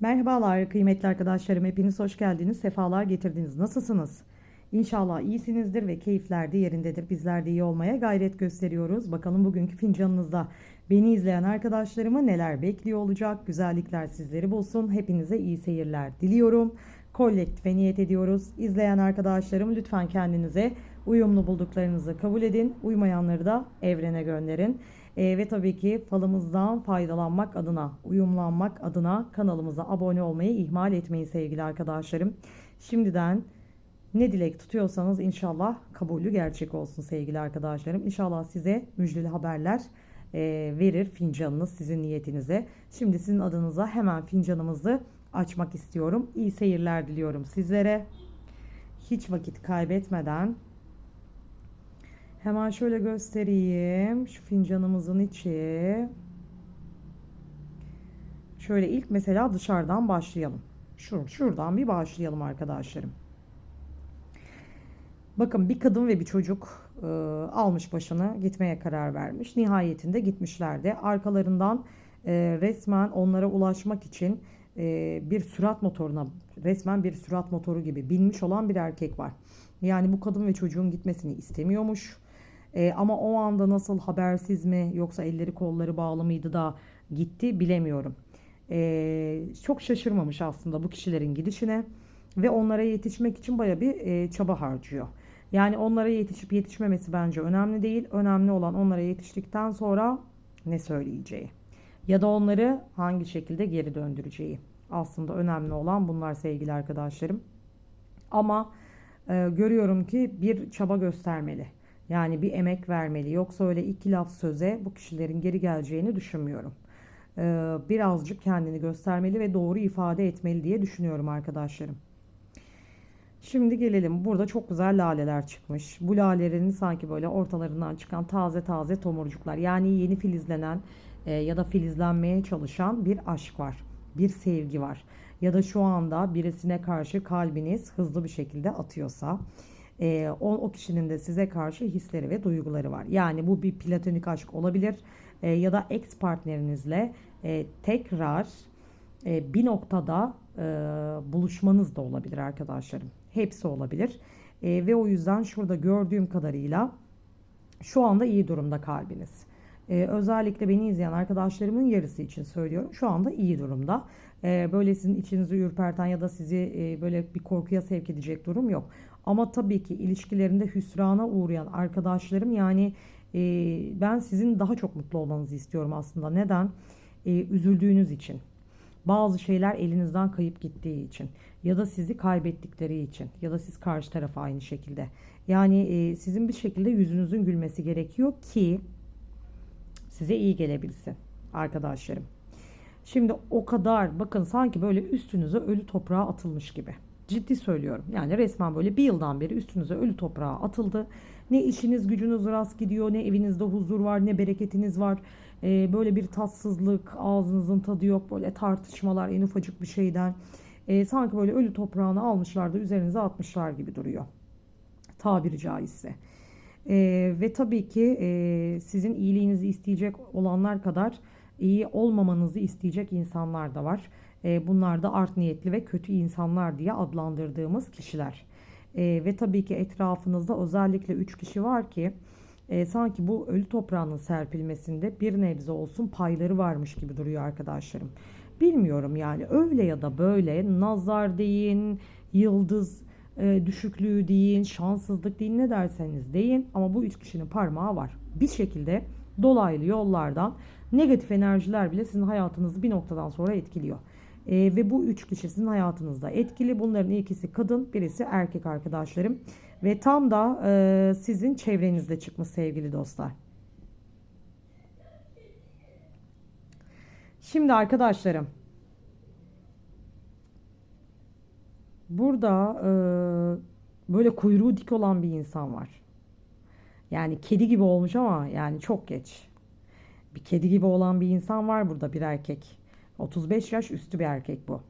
Merhabalar kıymetli arkadaşlarım. Hepiniz hoş geldiniz. Sefalar getirdiniz. Nasılsınız? İnşallah iyisinizdir ve keyifler de yerindedir. Bizler de iyi olmaya gayret gösteriyoruz. Bakalım bugünkü fincanınızda beni izleyen arkadaşlarımı neler bekliyor olacak? Güzellikler sizleri bulsun. Hepinize iyi seyirler diliyorum. Kolektife niyet ediyoruz. İzleyen arkadaşlarım lütfen kendinize uyumlu bulduklarınızı kabul edin. Uymayanları da evrene gönderin. Ee, ve tabii ki falımızdan faydalanmak adına, uyumlanmak adına kanalımıza abone olmayı ihmal etmeyin sevgili arkadaşlarım. Şimdiden ne dilek tutuyorsanız inşallah kabulü gerçek olsun sevgili arkadaşlarım. İnşallah size müjdeli haberler e, verir fincanınız sizin niyetinize. Şimdi sizin adınıza hemen fincanımızı açmak istiyorum. İyi seyirler diliyorum sizlere. Hiç vakit kaybetmeden Hemen şöyle göstereyim. Şu fincanımızın içi. Şöyle ilk mesela dışarıdan başlayalım. Şur şuradan bir başlayalım arkadaşlarım. Bakın bir kadın ve bir çocuk e, almış başını gitmeye karar vermiş. Nihayetinde gitmişlerdi. Arkalarından e, resmen onlara ulaşmak için e, bir sürat motoruna resmen bir sürat motoru gibi binmiş olan bir erkek var. Yani bu kadın ve çocuğun gitmesini istemiyormuş. E, ama o anda nasıl habersiz mi yoksa elleri kolları bağlı mıydı da gitti bilemiyorum. E, çok şaşırmamış aslında bu kişilerin gidişine ve onlara yetişmek için baya bir e, çaba harcıyor. Yani onlara yetişip yetişmemesi bence önemli değil. Önemli olan onlara yetiştikten sonra ne söyleyeceği ya da onları hangi şekilde geri döndüreceği. Aslında önemli olan bunlar sevgili arkadaşlarım. Ama e, görüyorum ki bir çaba göstermeli. Yani bir emek vermeli. Yoksa öyle iki laf söze bu kişilerin geri geleceğini düşünmüyorum. Ee, birazcık kendini göstermeli ve doğru ifade etmeli diye düşünüyorum arkadaşlarım. Şimdi gelelim. Burada çok güzel laleler çıkmış. Bu lalelerin sanki böyle ortalarından çıkan taze taze tomurcuklar. Yani yeni filizlenen e, ya da filizlenmeye çalışan bir aşk var. Bir sevgi var. Ya da şu anda birisine karşı kalbiniz hızlı bir şekilde atıyorsa e, o, o kişinin de size karşı hisleri ve duyguları var. Yani bu bir platonik aşk olabilir e, ya da ex partnerinizle e, tekrar e, bir noktada e, buluşmanız da olabilir arkadaşlarım. Hepsi olabilir. E, ve o yüzden şurada gördüğüm kadarıyla şu anda iyi durumda kalbiniz. Ee, özellikle beni izleyen arkadaşlarımın yarısı için söylüyorum. Şu anda iyi durumda. Ee, böyle sizin içinizi ürperten ya da sizi e, böyle bir korkuya sevk edecek durum yok. Ama tabii ki ilişkilerinde hüsrana uğrayan arkadaşlarım yani e, ben sizin daha çok mutlu olmanızı istiyorum aslında. Neden? E, üzüldüğünüz için. Bazı şeyler elinizden kayıp gittiği için ya da sizi kaybettikleri için ya da siz karşı tarafa aynı şekilde. Yani e, sizin bir şekilde yüzünüzün gülmesi gerekiyor ki size iyi gelebilsin arkadaşlarım. Şimdi o kadar bakın sanki böyle üstünüze ölü toprağa atılmış gibi. Ciddi söylüyorum. Yani resmen böyle bir yıldan beri üstünüze ölü toprağa atıldı. Ne işiniz gücünüz rast gidiyor, ne evinizde huzur var, ne bereketiniz var. Ee, böyle bir tatsızlık, ağzınızın tadı yok. Böyle tartışmalar en ufacık bir şeyden. Ee, sanki böyle ölü toprağını almışlar da üzerinize atmışlar gibi duruyor. Tabiri caizse. Ee, ve tabii ki e, sizin iyiliğinizi isteyecek olanlar kadar iyi olmamanızı isteyecek insanlar da var. E, bunlar da art niyetli ve kötü insanlar diye adlandırdığımız kişiler. E, ve tabii ki etrafınızda özellikle 3 kişi var ki e, sanki bu ölü toprağının serpilmesinde bir nebze olsun payları varmış gibi duruyor arkadaşlarım. Bilmiyorum yani öyle ya da böyle nazar deyin, yıldız e, düşüklüğü deyin, şanssızlık deyin ne derseniz deyin ama bu üç kişinin parmağı var. Bir şekilde dolaylı yollardan negatif enerjiler bile sizin hayatınızı bir noktadan sonra etkiliyor. E, ve bu üç kişi sizin hayatınızda etkili. Bunların ikisi kadın, birisi erkek arkadaşlarım. Ve tam da e, sizin çevrenizde çıkmış sevgili dostlar. Şimdi arkadaşlarım Burada e, böyle kuyruğu dik olan bir insan var. Yani kedi gibi olmuş ama yani çok geç. Bir kedi gibi olan bir insan var burada bir erkek. 35 yaş üstü bir erkek bu.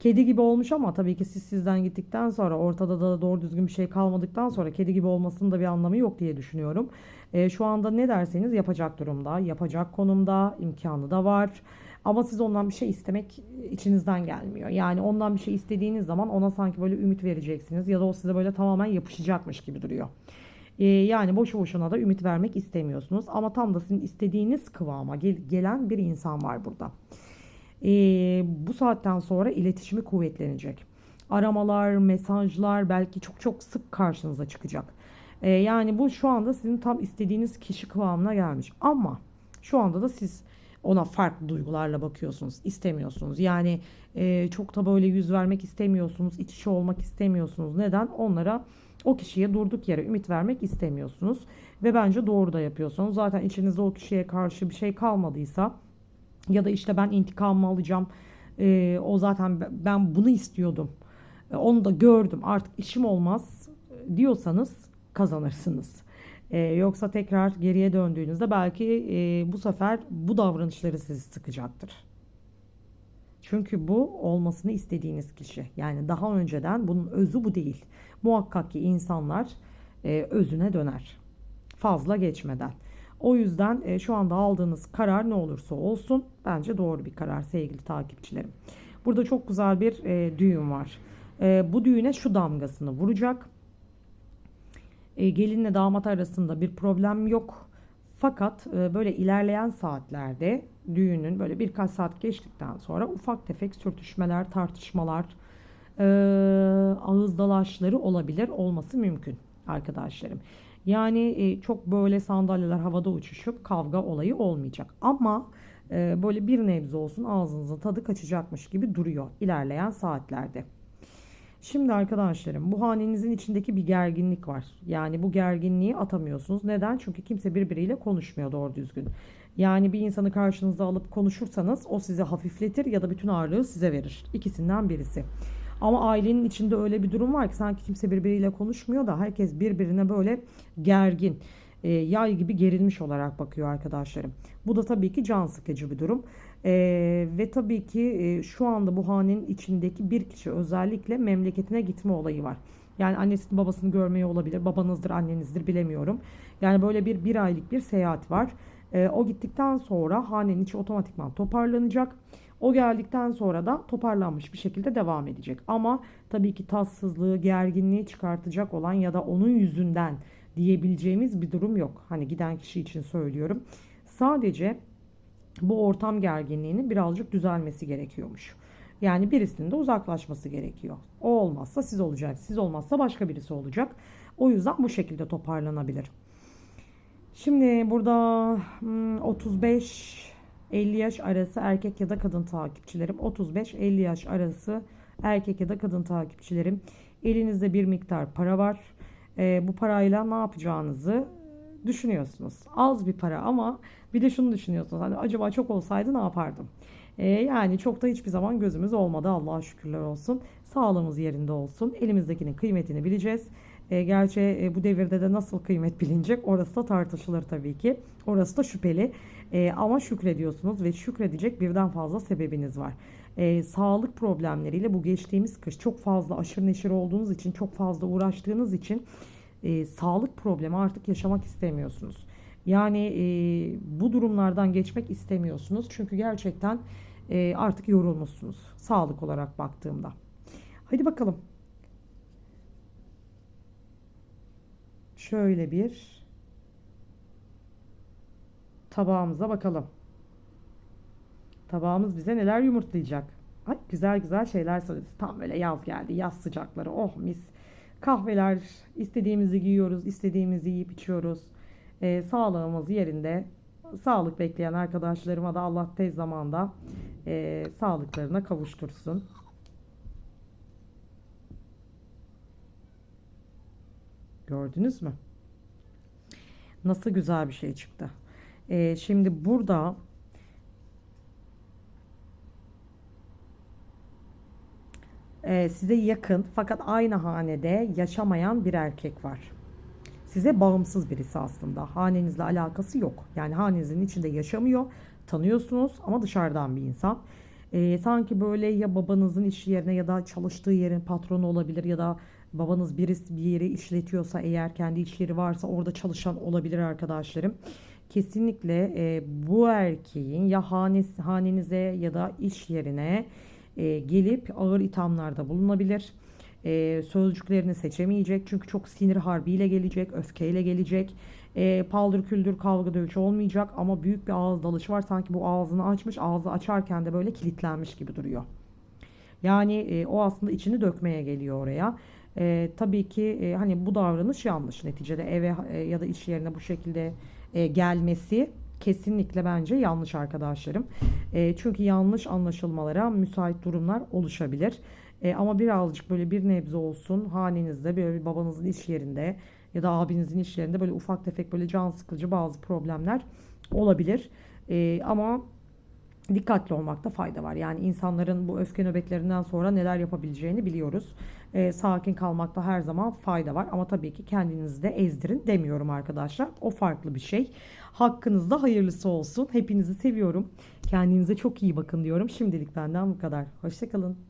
Kedi gibi olmuş ama tabii ki siz sizden gittikten sonra ortada da doğru düzgün bir şey kalmadıktan sonra kedi gibi olmasının da bir anlamı yok diye düşünüyorum. E, şu anda ne derseniz yapacak durumda, yapacak konumda, imkanı da var. Ama siz ondan bir şey istemek içinizden gelmiyor. Yani ondan bir şey istediğiniz zaman ona sanki böyle ümit vereceksiniz ya da o size böyle tamamen yapışacakmış gibi duruyor. Ee, yani boşu boşuna da ümit vermek istemiyorsunuz. Ama tam da sizin istediğiniz kıvama gel- gelen bir insan var burada. Ee, bu saatten sonra iletişimi kuvvetlenecek. Aramalar, mesajlar belki çok çok sık karşınıza çıkacak. Ee, yani bu şu anda sizin tam istediğiniz kişi kıvamına gelmiş. Ama şu anda da siz ona farklı duygularla bakıyorsunuz, istemiyorsunuz. Yani e, çok da böyle yüz vermek istemiyorsunuz, iç içe olmak istemiyorsunuz. Neden? Onlara o kişiye durduk yere ümit vermek istemiyorsunuz. Ve bence doğru da yapıyorsunuz. Zaten içinizde o kişiye karşı bir şey kalmadıysa ya da işte ben intikamımı alacağım. e, o zaten be- ben bunu istiyordum. E, onu da gördüm. Artık işim olmaz e, diyorsanız kazanırsınız. E, yoksa tekrar geriye döndüğünüzde belki e, bu sefer bu davranışları sizi sıkacaktır. Çünkü bu olmasını istediğiniz kişi. Yani daha önceden bunun özü bu değil. Muhakkak ki insanlar e, özüne döner. Fazla geçmeden. O yüzden e, şu anda aldığınız karar ne olursa olsun bence doğru bir karar sevgili takipçilerim. Burada çok güzel bir e, düğün var. E, bu düğüne şu damgasını vuracak. E, gelinle damat arasında bir problem yok. Fakat e, böyle ilerleyen saatlerde düğünün böyle birkaç saat geçtikten sonra ufak tefek sürtüşmeler, tartışmalar, e, ağız dalaşları olabilir, olması mümkün arkadaşlarım. Yani çok böyle sandalyeler havada uçuşup kavga olayı olmayacak. Ama böyle bir nebze olsun ağzınızın tadı kaçacakmış gibi duruyor ilerleyen saatlerde. Şimdi arkadaşlarım bu hanenizin içindeki bir gerginlik var. Yani bu gerginliği atamıyorsunuz. Neden? Çünkü kimse birbiriyle konuşmuyor doğru düzgün. Yani bir insanı karşınıza alıp konuşursanız o sizi hafifletir ya da bütün ağırlığı size verir. İkisinden birisi. Ama ailenin içinde öyle bir durum var ki sanki kimse birbiriyle konuşmuyor da herkes birbirine böyle gergin, e, yay gibi gerilmiş olarak bakıyor arkadaşlarım. Bu da tabii ki can sıkıcı bir durum. E, ve tabii ki e, şu anda bu hanenin içindeki bir kişi özellikle memleketine gitme olayı var. Yani annesini babasını görmeye olabilir. Babanızdır, annenizdir bilemiyorum. Yani böyle bir bir aylık bir seyahat var. E, o gittikten sonra hanenin içi otomatikman toparlanacak. O geldikten sonra da toparlanmış bir şekilde devam edecek. Ama tabii ki tatsızlığı, gerginliği çıkartacak olan ya da onun yüzünden diyebileceğimiz bir durum yok. Hani giden kişi için söylüyorum. Sadece bu ortam gerginliğinin birazcık düzelmesi gerekiyormuş. Yani birisinin de uzaklaşması gerekiyor. O olmazsa siz olacak. Siz olmazsa başka birisi olacak. O yüzden bu şekilde toparlanabilir. Şimdi burada hmm, 35 50 yaş arası erkek ya da kadın takipçilerim 35-50 yaş arası erkek ya da kadın takipçilerim elinizde bir miktar para var Ee, bu parayla ne yapacağınızı düşünüyorsunuz. Az bir para ama bir de şunu düşünüyorsunuz. Hani acaba çok olsaydı ne yapardım? Ee, yani çok da hiçbir zaman gözümüz olmadı. Allah'a şükürler olsun. Sağlığımız yerinde olsun. Elimizdekinin kıymetini bileceğiz. E, gerçi bu devirde de nasıl kıymet bilinecek orası da tartışılır tabii ki. Orası da şüpheli. E, ama şükrediyorsunuz ve şükredecek birden fazla sebebiniz var. E, sağlık problemleriyle bu geçtiğimiz kış çok fazla aşırı neşir olduğunuz için, çok fazla uğraştığınız için e, sağlık problemi artık yaşamak istemiyorsunuz. Yani e, bu durumlardan geçmek istemiyorsunuz. Çünkü gerçekten e, artık yorulmuşsunuz sağlık olarak baktığımda. Hadi bakalım. Şöyle bir tabağımıza bakalım. Tabağımız bize neler yumurtlayacak? Ay güzel güzel şeyler söyledi. Tam böyle yaz geldi. Yaz sıcakları. Oh mis. Kahveler istediğimizi giyiyoruz. istediğimizi yiyip içiyoruz. Ee, sağlığımız yerinde. Sağlık bekleyen arkadaşlarıma da Allah tez zamanda e, sağlıklarına kavuştursun. Gördünüz mü? Nasıl güzel bir şey çıktı. Ee, şimdi burada e, size yakın fakat aynı hanede yaşamayan bir erkek var. Size bağımsız birisi aslında. Hanenizle alakası yok. Yani hanenizin içinde yaşamıyor. Tanıyorsunuz ama dışarıdan bir insan. Ee, sanki böyle ya babanızın iş yerine ya da çalıştığı yerin patronu olabilir ya da babanız birisi bir yeri işletiyorsa eğer kendi iş yeri varsa orada çalışan olabilir arkadaşlarım. kesinlikle e, bu erkeğin ya hanesi, hanenize ya da iş yerine e, gelip ağır ithamlarda bulunabilir. E, sözcüklerini seçemeyecek çünkü çok sinir harbiyle gelecek, öfkeyle gelecek. E, paldır küldür kavga dövüş olmayacak ama büyük bir ağız dalışı var. Sanki bu ağzını açmış, ağzı açarken de böyle kilitlenmiş gibi duruyor. Yani e, o aslında içini dökmeye geliyor oraya. E, tabii ki e, hani bu davranış yanlış neticede eve e, ya da iş yerine bu şekilde e, gelmesi kesinlikle bence yanlış arkadaşlarım. E, çünkü yanlış anlaşılmalara müsait durumlar oluşabilir. E, ama birazcık böyle bir nebze olsun hanenizde böyle bir babanızın iş yerinde ya da abinizin iş yerinde böyle ufak tefek böyle can sıkıcı bazı problemler olabilir. E, ama dikkatli olmakta fayda var. Yani insanların bu öfke nöbetlerinden sonra neler yapabileceğini biliyoruz. Ee, sakin kalmakta her zaman fayda var. Ama tabii ki kendinizi de ezdirin demiyorum arkadaşlar. O farklı bir şey. Hakkınızda hayırlısı olsun. Hepinizi seviyorum. Kendinize çok iyi bakın diyorum. Şimdilik benden bu kadar. Hoşçakalın.